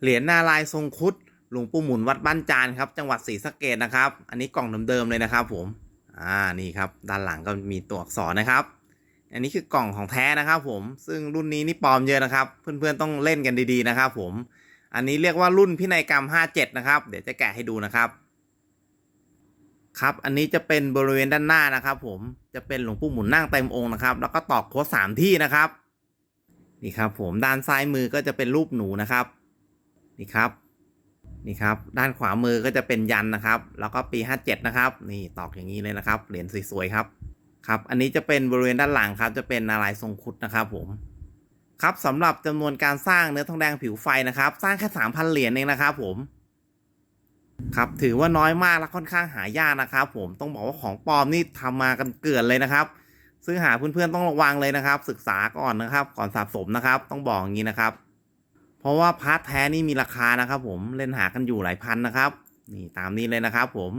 เหรียญนาลายทรงคุดหลวงปู่หมุนวัดบ้านจานครับ จังหวัดศรีสะเกดนะครับ อันนี้กล่องเดิมๆเลยนะครับ ผม อ่า นี่ครับ ด้านหลังก็มีตัวอักษรนะครับ อันนี้คือกล่องของแท้นะครับ ผม ซึ่งรุ่นนี้นี่ปลอมเยอะนะครับ เพื่อนๆต้องเล่นกันดีๆนะครับ ผม อันนี้เรียกว่ารุ่นพินัยกรรม 57 นะครับ เดี๋ยวจะแกะให้ดูนะครับครับ อันนี้จะเป็นบริเวณด้านหน้านะครับ ผม จะเป็นหลวงปู่หมุนนั่งเต็มองค์นะครับ แล้วก็ตอกโค้ดสามที่นะครับ นี่ครับ ผม ด้านซ้ายมือก็จะเป็นรูปหนูนะครับ นี่ครับนี่ครับด้านขวามือก็จะเป็นยันนะครับ แล้วก็ปี 57 นะครับ นี่ตอกอย่างนี้เลยนะครับ เหรียญสวยๆครับครับ อันนี้จะเป็นบริเวณด้านหลังครับ จะเป็นนารายทรงคุดนะครับผมครับสำหรับจำนวนการสร้างเนื้อทองแดงผิวไฟนะครับ สร้างแค่3,000เหรียญเองนะครับผมครับถือว่าน้อยมากและค่อนข้างหายากนะครับผมต้องบอกว่าของปลอมนี่ทำมากันเกลื่อนเลยนะครับ ซึ่งหาเพื่อนๆต้องระวังเลยนะครับ ศึกษาก่อนนะครับ ก่อนสะสมนะครับ ต้องบอกอย่างนี้นะครับ เพราะว่าพาร์ทแท้นี่มีราคานะครับผมเล่นหากันอยู่หลายพันนะครับ นี่ตามนี้เลยนะครับผม